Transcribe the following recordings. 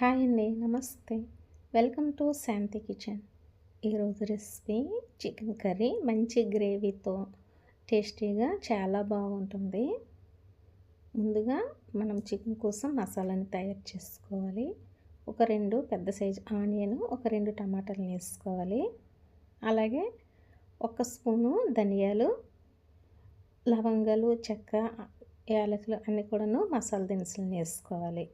Hi అండి నమస్తే. Welcome to Shanti kitchen. ఈరోజు రెసిపీ చికెన్ కర్రీ మంచి గ్రేవీతో టేస్టీగా చాలా బాగుంటుంది. ముందుగా మనం చికెన్ కోసం మసాలాని తయారు చేసుకోవాలి. ఒక రెండు పెద్ద సైజు ఆనియన్ ఒక రెండు టమాటాలు వేసుకోవాలి. అలాగే ఒక స్పూను ధనియాలు లవంగాలు చెక్క యాలకులు అన్నీ కూడాను మసాలా దినుసులు వేసుకోవాలి.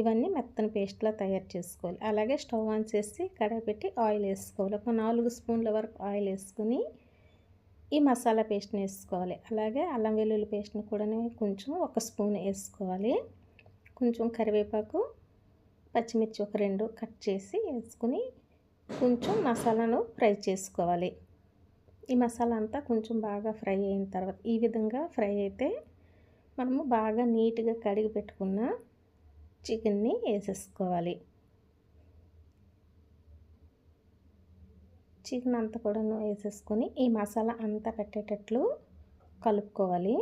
ఇవన్నీ మెత్తని పేస్ట్లా తయారు చేసుకోవాలి. అలాగే స్టవ్ ఆన్ చేసి కడాయి పెట్టి ఆయిల్ వేసుకోవాలి. ఒక నాలుగు స్పూన్ల వరకు ఆయిల్ వేసుకుని ఈ మసాలా పేస్ట్ని వేసుకోవాలి. అలాగే అల్లం వెల్లుల్లి పేస్ట్ని కూడా కొంచెం ఒక స్పూన్ వేసుకోవాలి. కొంచెం కరివేపాకు పచ్చిమిర్చి ఒక రెండు కట్ చేసి వేసుకుని కొంచెం మసాలాను ఫ్రై చేసుకోవాలి. ఈ మసాలా అంతా కొంచెం బాగా ఫ్రై అయిన తర్వాత ఈ విధంగా ఫ్రై అయితే మనము బాగా నీట్గా కడిగి పెట్టుకున్న చికెన్ని వేసేసుకోవాలి. చికెన్ అంతా కూడా వేసేసుకొని ఈ మసాలా అంతా పెట్టేటట్లు కలుపుకోవాలి.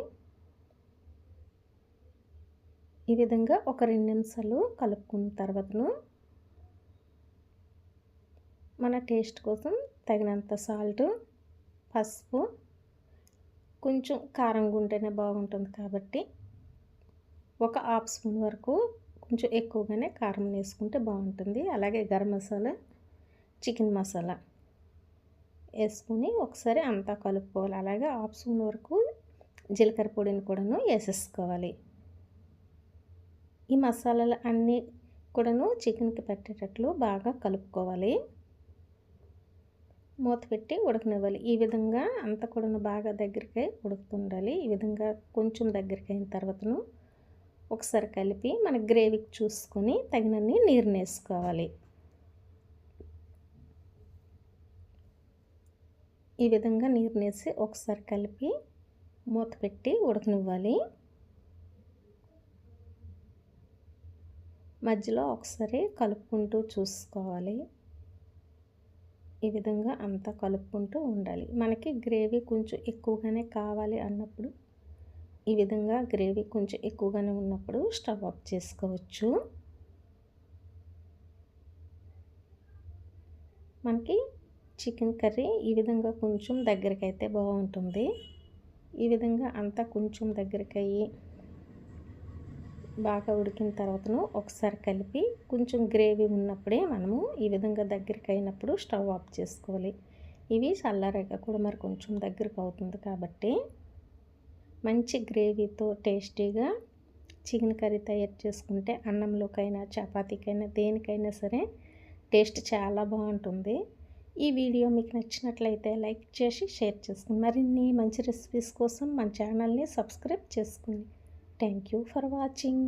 ఈ విధంగా ఒక రెండు నిమిషాలు కలుపుకున్న తర్వాతను మన టేస్ట్ కోసం తగినంత సాల్ట్ పసుపు కొంచెం కారంగా ఉంటేనే బాగుంటుంది కాబట్టి ఒక హాఫ్ స్పూన్ వరకు కొంచెం ఎక్కువగానే కారం వేసుకుంటే బాగుంటుంది. అలాగే గరం మసాలా చికెన్ మసాలా వేసుకుని ఒకసారి అంతా కలుపుకోవాలి. అలాగే హాఫ్ స్పూన్ వరకు జీలకర్ర పొడిని కూడాను వేసేసుకోవాలి. ఈ మసాలాలు అన్నీ కూడాను చికెన్కి పెట్టేటట్లు బాగా కలుపుకోవాలి. మూత పెట్టి ఉడకనివ్వాలి. ఈ విధంగా అంతా కూడాను బాగా దగ్గరికి ఉడుకుతుండాలి. ఈ విధంగా కొంచెం దగ్గరికి అయిన తర్వాతను ఒకసారి కలిపి మన గ్రేవీకి చూసుకొని తగినన్ని నీరు వేసుకోవాలి. ఈ విధంగా నీరు వేసి ఒకసారి కలిపి మూత పెట్టి ఉడకనివ్వాలి. మధ్యలో ఒకసారి కలుపుకుంటూ చూసుకోవాలి. ఈ విధంగా అంతా కలుపుకుంటూ ఉండాలి. మనకి గ్రేవీ కొంచెం ఎక్కువగానే కావాలి అన్నప్పుడు ఈ విధంగా గ్రేవీ కొంచెం ఎక్కువగానే ఉన్నప్పుడు స్టవ్ ఆఫ్ చేసుకోవచ్చు. మనకి చికెన్ కర్రీ ఈ విధంగా కొంచెం దగ్గరికి అయితే బాగుంటుంది. ఈ విధంగా అంతా కొంచెం దగ్గరికి అయ్యి బాగా ఉడికిన తర్వాతను ఒకసారి కలిపి కొంచెం గ్రేవీ ఉన్నప్పుడే మనము ఈ విధంగా దగ్గరికి అయినప్పుడు స్టవ్ ఆఫ్ చేసుకోవాలి. ఇవి చల్లారాక కూడా మరి కొంచెం దగ్గరకు అవుతుంది కాబట్టి మంచి గ్రేవీతో టేస్టీగా చికెన్ కర్రీ తయారు చేసుకుంటే అన్నంలోకైనా చపాతీకైనా దేనికైనా సరే టేస్ట్ చాలా బాగుంటుంది. ఈ వీడియో మీకు నచ్చినట్లయితే లైక్ చేసి షేర్ చేసుకుని మరిన్ని మంచి రెసిపీస్ కోసం మన ఛానల్ని సబ్స్క్రైబ్ చేసుకోండి. Thank you for watching.